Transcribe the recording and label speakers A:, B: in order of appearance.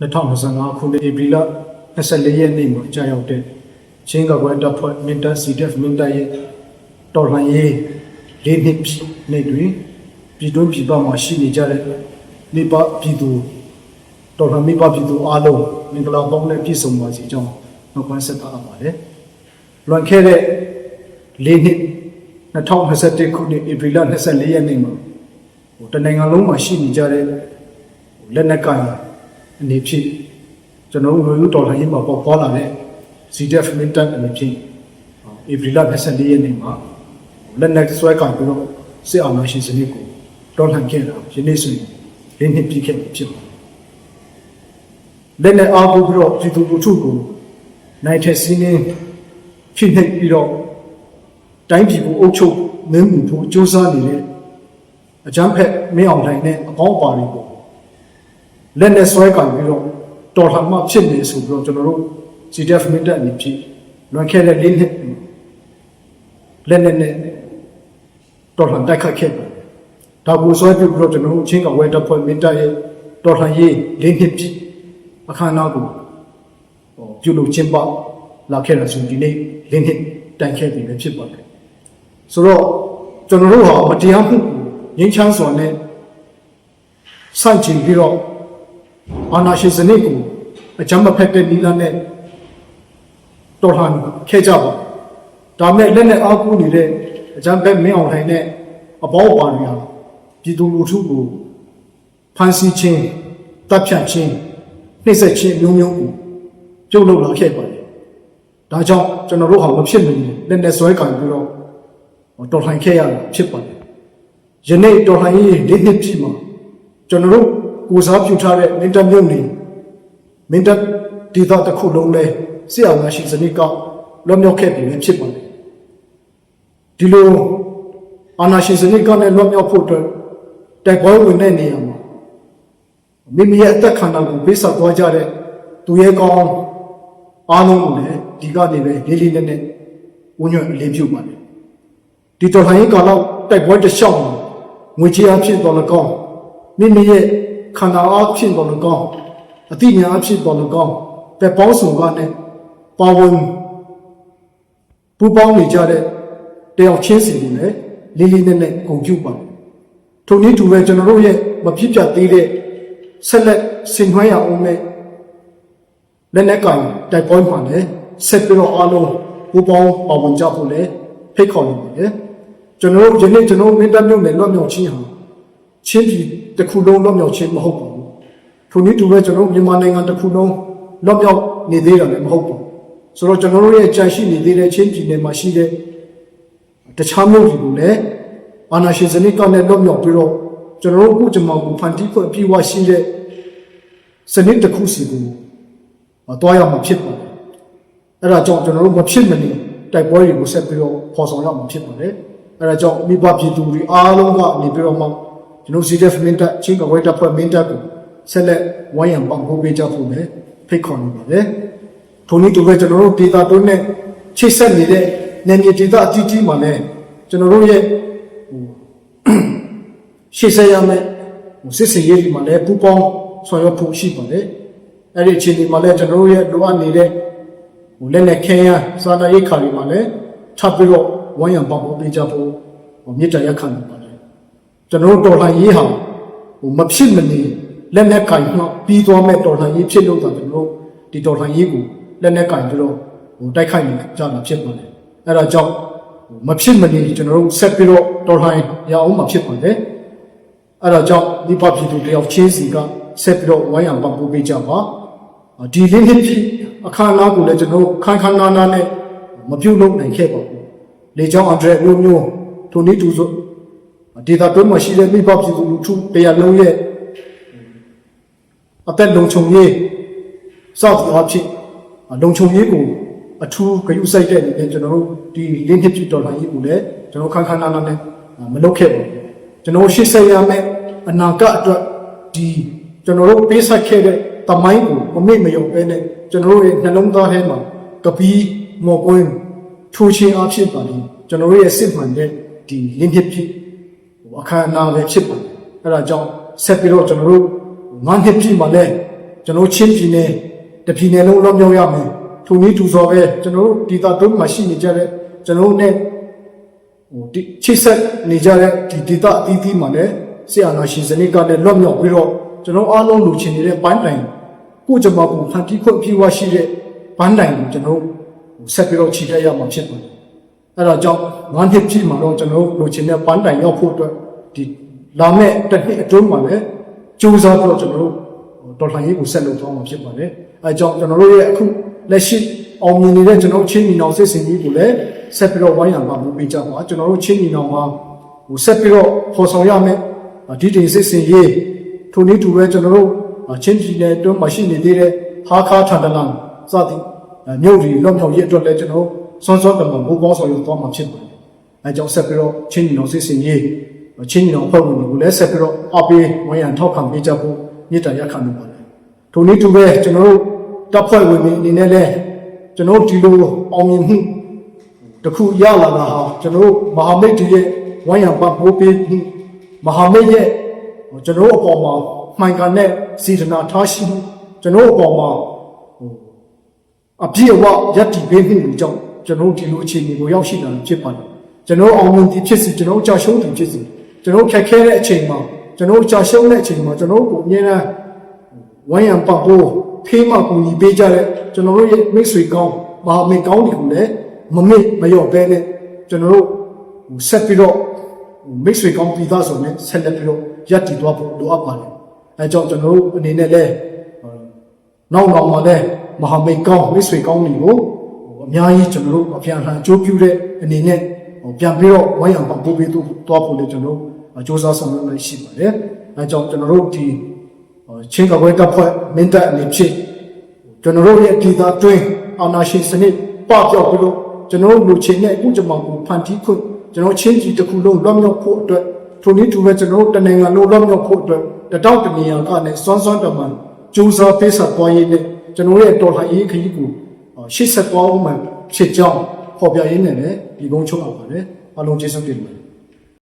A: 2025ခုနှစ်ဧပြီလ24ရက်နေ့မှာကြာရောက်တဲ့ချင်းကကွယ်တပ်ဖွဲ့မင်တာ CDF မင်တာရဲ့တော်လှန်ရေးလေးနှစ်ပြည့်နေ့တွင်ပြည်တွင်းပြည်ပမှာရှိနေကြတဲ့မိဘပြည်သူတော်လှန်မိဘပြည်သူအားလုံးမင်္ဂလာပေါင်းနဲ့ပြည့်စုံပါစေကြောင်းနှုတ်ခွန်းဆက်တာပါတယ်။လွန်ခဲ့တဲ့လေးနှစ်2021ခုနှစ်ဧပြီလ24ရက်နေ့မှာဟိုတနိုင်ငံလုံးမှာရှိနေကြတဲ့ဟိုလက်နက်ကိုင် အနေဖြင့်ကျွန်တော်တို့လူတော်လှန်ရေးမှာပေါ်ပေါ်လာတဲ့ CDF militant အနေဖြင့်ဧပြီလ24ရက်နေ့မှာလက်နက်ဆွဲကင်ပြီးတော့စစ်အာဏာရှင်စနစ်ကိုတော်လှန်ခဲ့တာယနေ့ဆိုရင်လေးနှစ်ပြည့်ခဲ့ပြီဖြစ်ပါတယ်လက်နက်အားကိုပြီးတော့ပြည်သူလူထုကိုနိုင်ထက်စီးနှင်းဖိနှိပ်ပြီးတော့တိုင်းပြည်ကိုအုပ်ချုပ်မင်းမှုဖို့ကြိုးစားနေတဲ့အကြမ်းဖက်မင်းအောင်လှိုင်နဲ့အပေါင်းပါတွေကို လက်နဲ့ဆွဲကင်ပြီးတော့တော်လှန်မှဖြစ်နေဆိုပြီးတော့ကျွန်တော်တို့ CDF မင်းတပ်အနေဖြင့်လွန်ခဲ့တဲ့လေးနှစ်လက်နဲ့နဲ့တော်လှန်တိုက်ခတ်ခဲ့တယ်ဒါကိုဆွဲပြုပြီးတော့ကျွန်တော်တို့ချင်းကဝဲတပ်ဖွဲ့မင်းတပ်ရဲ့တော်လှန်ရေးလေးနှစ်ပြည့်အခမ်းအနားကိုဟောပြုလုပ်ကျင်းပလာခဲ့တာဆိုဒီနေ့လေးနှစ်တိုင်ခဲ့ပြီပဲဖြစ်ပါတယ်ဆိုတော့ကျွန်တော်တို့ဟာမတရားမှုကိုငြိမ်းချမ်းစွာနဲ့စန့်ကျင်ပြီးတော့ အာဏာရှင်စနစ်ကိုအကြမ်းမဖက်တဲ့နည်းလမ်းနဲ့တော်လှန်ခဲ့ကြပါဒါမဲ့လက်နဲ့အားကိုးနေတဲ့အကြမ်းဖက်မင်းအောင်လှိုင်နဲ့အပေါင်းအပါတွေဟာပြည်သူလူထုကိုဖမ်းဆီးခြင်းတပ်ဖြတ်ခြင်းနှိပ်စက်ခြင်းမျိုးမျိုးကိုပြုတ်လုပ်လာခဲ့ပါတယ်ဒါကြောင့်ကျွန်တော်တို့ဟာမဖြစ်မနေလက်နဲ့ဆွဲကင်ပြီးတော့တော်လှန်ခဲ့ရတာဖြစ်ပါတယ်ယနေ့တော်လှန်ရေးလေးနှစ်ပြည့်မှာကျွန်တော်တို့ ကိုစားပြုထားတဲ့မင်းတပ်မြို့နေမင်းတပ်ဒေသတစ်ခုလုံးလဲဆရာငါရှိစနစ်ကလွတ်မြောက်ခဲ့ပြီလည်းဖြစ်ပါတယ်ဒီလိုအာနာရှင်စနစ်ကလည်းလွတ်မြောက်ဖို့အတွက်တိုက်ပွဲဝင်တဲ့နေရာမှာမိမိရဲ့အသက်ခန္ဓာကိုပေးဆက်သွားကြတဲ့သူရဲ့ကောင်းအားလုံးကိုလည်းဒီကနေပဲလေးလေးနက်နက်ဝန်းညွန့်အလေးပြုပါတယ်ဒီတော်လှန်ရေးကာလတိုက်ပွဲတစ်လျှောက်မှာငွေချေအဖြစ်တော်လည်းကောင်းမိမိရဲ့ ခန္ဓာအားဖြင့်တော်လည်းကောင်းအသိဉာဏ်အဖြစ်တော်လည်းကောင်းပဲပေါင်းစုံကနဲ့ပါဝင်ပူပေါင်းနေကြတဲ့တယောက်ချင်းစီကိုလည်းလေးလေးနက်နက်ဂုဏ်ပြုပါတယ်ထိုနည်းတူပဲကျွန်တော်တို့ရဲ့မဖြစ်ပြသေးတဲ့ဆက်လက်ဆင်နွှဲရအောင်နဲ့လက်နက်ကင်တိုက်ပွဲမှာလည်းဆက်ပြီးတော့အားလုံးပူပေါင်းပါဝင်ကြဖို့လည်းဖိတ်ခေါ်နေပါတယ်ကျွန်တော်တို့ယနေ့ကျွန်တော်တို့မင်းတပ်မြို့နယ်လွတ်မြောက်ခြင်းဟာ ချင်းပြည်တစ်ခုလုံးလွတ်မြောက်ခြင်းမဟုတ်ပါဘူးထိုနည်းတူပဲကျွန်တော်တို့မြန်မာနိုင်ငံတစ်ခုလုံးလွတ်မြောက်နေသေးတယ်လည်းမဟုတ်ပါဘူးဆိုတော့ကျွန်တော်တို့ရဲ့ကြံရှိနေသေးတဲ့ချင်းပြည်နယ်မှာရှိတဲ့တခြားမြို့တွေကိုလည်းအာဏာရှင်စနစ်ကနဲ့လွတ်မြောက်ပြီးတော့ကျွန်တော်တို့အခုကျွန်တော်ကိုဖန်တီးဖွဲ့ပြီးွားရှိတဲ့စနစ်တစ်ခုစီကိုတွားရမှာဖြစ်ပါတယ်အဲ့ဒါကြောင့်ကျွန်တော်တို့မဖြစ်မနေတိုက်ပွဲတွေကိုဆက်ပြီးတော့ဖော်ဆောင်ရမှာဖြစ်ပါတယ်အဲ့ဒါကြောင့်မိဘပြည်သူတွေအားလုံးကနေပြီးတော့မှ ကျွန်တော် CDF မင်းတပ်ချင်းကဝိုင်းတပ်ဖွဲ့မင်းတပ်ကိုဆက်လက်ဝိုင်းရံပံ့ပိုးပေးကြဖို့လည်းဖိတ်ခေါ်နေပါတယ်ထိုနည်းတူပဲကျွန်တော်တို့ဒေတာတွင်းနဲ့ချိတ်ဆက်နေတဲ့နယ်မြေဒေတာအကြီးကြီးမှာလည်းကျွန်တော်တို့ရဲ့ဟိုရှေ့ဆက်ရမယ့်ဟိုစစ်စင်ရေးဒီမှာလည်းပူပေါင်းဆောင်ရွက်ဖို့ရှိပါတယ်အဲ့ဒီအခြေအနေမှာလည်းကျွန်တော်တို့ရဲ့လိုအပ်နေတဲ့ဟိုလက်နဲ့ခဲရစာနာရေးခါတွေမှာလည်းထပ်ပြီးတော့ဝိုင်းရံပံ့ပိုးပေးကြဖို့ဟိုမြစ်တရရက်ခံနေပါတယ် ကျွန်တော်တို့တော်လှန်ရေးဟာဟိုမဖြစ်မနေလက်နဲ့ကင်တော့ပြီးသွားမဲ့တော်လှန်ရေးဖြစ်လို့တော့ကျွန်တော်တို့ဒီတော်လှန်ရေးကိုလက်နဲ့ကင်ပြီးတော့ဟိုတိုက်ခိုက်နေကြတာဖြစ်ပါတယ်အဲ့ဒါကြောင့်ဟိုမဖြစ်မနေကျွန်တော်တို့ဆက်ပြီးတော့တော်လှန်ရအောင်မှာဖြစ်ပါတယ်အဲ့ဒါကြောင့်ဒီပပြည်သူတယောက်ချင်းစီကဆက်ပြီးတော့ဝိုင်းရံပံ့ပိုးပေးကြပါဒီလေးနှစ်ဖြစ်အခမ်းအနားကိုလည်းကျွန်တော်တို့ခန်းခန်းနားနားနဲ့မပြုတ်လို့နိုင်ခဲ့ပါဘူးလေချောင်းအဒရက်မျိုးမျိုးထိုနည်းတူဆို ဒေတာတွင်းမှာရှိတဲ့မိဘပြည်သူလူထုတရားလုံးရဲ့အသက်လုံခြုံရေးစောင့်အဖြစ်လုံခြုံရေးကိုအထူးဂရုစိုက်တဲ့အနေနဲ့ကျွန်တော်တို့ဒီလင်းနှစ်ပြတော်လှန်ရေးကိုလည်းကျွန်တော်ခန်းခန်းနားနားနဲ့မလုပ်ခဲ့ပါဘူးကျွန်တော်ရှေ့ဆက်ရမယ့်အနာဂတ်အတွက်ဒီကျွန်တော်တို့ပေးဆက်ခဲ့တဲ့တမိုင်းကိုမမေ့မယုံပဲနဲ့ကျွန်တော်တို့ရဲ့နှလုံးသားထဲမှာကပီးမော်ကွင်းထိုးချင်းအဖြစ်ပါလိကျွန်တော်တို့ရဲ့စစ်မှန်တဲ့ဒီလင်းနှစ်ပြ အခမ်းအနားပဲဖြစ်ပါတယ်အဲ့ဒါကြောင့်ဆက်ပြီးတော့ကျွန်တော်တို့ငါးနှစ်ပြည့်မှာလဲကျွန်တော်ချင်းပြည်နယ်တပြည်နယ်လုံးလွတ်မြောက်ရမယ်ထိုနည်းတူသောပဲကျွန်တော်တို့ဒီတာတုံးမှာရှိနေကြတဲ့ကျွန်တော်တို့ ਨੇ ဟိုဒီချိတ်ဆက်နေကြတဲ့ဒီဒေတာအသီးသီးမှာလည်းဆရာနာရှင်စနစ်ကလည်းလွတ်မြောက်ပြီးတော့ကျွန်တော်အားလုံးလူချင်းနေတဲ့ဘိုင်းတိုင်ကိုကြမ္မာပူဖန်တီးခွင့်ပြေဝရှိတဲ့ဘန်းတိုင်ကိုကျွန်တော်ဆက်ပြီးတော့ခြိတက်ရမှာဖြစ်ပါတယ်အဲဒါကြောင့်ငါးနှစ်ပြည့်မှာတော့ကျွန်တော်လူချင်းတဲ့ဘန်းတိုင်ရောက်ဖို့အတွက် ဒီလာမယ့်တစ်နှစ်အတွင်းမှာလည်းကြိုးစားပြီးတော့ကျွန်တော်တို့တော်လှန်ရေးကိုဆက်လုပ်သွားမှာဖြစ်ပါတယ်အဲကြောင့်ကျွန်တော်တို့ရဲ့အခုလက်ရှိအောင်မြင်နေတဲ့ကျွန်တော်ချင်းညီနောင်စစ်စင်ကြီးကိုလည်းဆက်ပြီးတော့ဝိုင်းရံပါမှုပေးကြပါကျွန်တော်တို့ချင်းညီနောင်မှာဟိုဆက်ပြီးတော့ဖော်ဆောင်ရမယ်ဒီတင်စစ်စင်ရေးထိုနည်းတူပဲကျွန်တော်တို့ချင်းပြည်နယ်အတွင်းမှာရှိနေသေးတဲ့ဟာခါထန်တလန်စသည်မြို့တွေလွတ်မြောက်ရေးအတွက်လည်းကျွန်တော်စွမ်းစွမ်းတမန်ဘူပေါင်းဆောင်ရွက်သွားမှာဖြစ်ပါတယ်အဲကြောင့်ဆက်ပြီးတော့ချင်းညီနောင်စစ်စင်ရေး ချင်းညီနောင်ဖွဲ့ဝင်တွေကိုလည်းဆက်ပြီးတော့အပေးဝိုင်းရံထောက်ခံပေးကြဖို့မြစ်တာရက်ခံနေပါတယ်ထိုနည်းတူပဲကျွန်တော်တို့တပ်ဖွဲ့ဝင်တွေအနေနဲ့လည်းကျွန်တော်တို့ဒီလိုအောင်မြင်မှုတစ်ခုရလာတာဟာကျွန်တော်တို့မဟာမိတ်တွေရဲ့ဝိုင်းရံပတ်ဖို့ပေးမှုမဟာမိတ်ရဲ့ကျွန်တော်တို့အပေါ်မှာမှန်ကန်တဲ့စေတနာထားရှိမှုကျွန်တော်တို့အပေါ်မှာဟိုအပြည့်အဝယက်တီပေးမှုတွေကြောင့်ကျွန်တော်တို့ဒီလိုအခြေအနေကိုရောက်ရှိလာတာဖြစ်ပါတယ်ကျွန်တော်တို့အောင်မြင်သည်ဖြစ်စီကျွန်တော်တို့ကြာရှုံးသည်ဖြစ်စီ ကျွန်တော်တို့ခက်ခဲတဲ့အချိန်မှာကျွန်တော်တို့ကြာရှုံးတဲ့အချိန်မှာကျွန်တော်တို့ကိုအမြဲတမ်းဝိုင်းရံပတ်ဖို့ဖေးမကူညီပေးကြတဲ့ကျွန်တော်တို့ရဲ့မိတ်ဆွေကောင်းမဟာမိတ်ကောင်းတွေကိုလည်းမမေ့မလျော့ပဲနဲ့ကျွန်တော်တို့ဟိုဆက်ပြီးတော့ဟိုမိတ်ဆွေကောင်းပြည်သားဆိုနဲ့ဆက်လက်ပြီးတော့ရပ်တည်သွားဖို့လိုအပ်ပါတယ်အဲကြောင့်ကျွန်တော်တို့အနေနဲ့လည်းဟိုနောက်နောက်မှာလည်းမဟာမိတ်ကောင်းမိတ်ဆွေကောင်းတွေကိုဟိုအများကြီးကျွန်တော်တို့အပြန်အလှန်အကျိုးပြုတဲ့အနေနဲ့ဟိုပြန်ပြီးတော့ဝိုင်းရံပတ်ဖို့ပေးသွားဖို့လည်းကျွန်တော်တို့ အကျိုးစားဆောင်ရွက်လိုက်ရှိပါတယ်အဲကြောင့်ကျွန်တော်တို့ဒီချင်းကပွဲတပ်ဖွဲ့မင်းတပ်အနေဖြင့်ကျွန်တော်တို့ရဲ့ဒေသတွင်းအာဏာရှင်စနစ်ပပျောက်ပြီးတော့ကျွန်တော်တို့လူချင်းနဲ့အခုကျွန်မကိုဖန်တီးခွင့်ကျွန်တော်ချင်းကြီးတစ်ခုလုံးလွတ်မြောက်ဖို့အတွက်ထိုနည်းတူပဲကျွန်တော်တို့တနိုင်ငံလုံးလွတ်မြောက်ဖို့အတွက်တတောက်တနေရာကနေစွမ်းစွမ်းတမန်ကြိုးစားပေးဆက်သွားရင်းနဲ့ကျွန်တော်ရဲ့တော်လှန်ရေးခရီးကိုရှေ့ဆက်သွားအောင်မှဖြစ်ကြောင်းဖော်ပြရင်းနဲ့လည်းဒီကုန်းချုပ်အပ်ပါတယ်အလုံးကျေးဇူးတင်ပါတယ်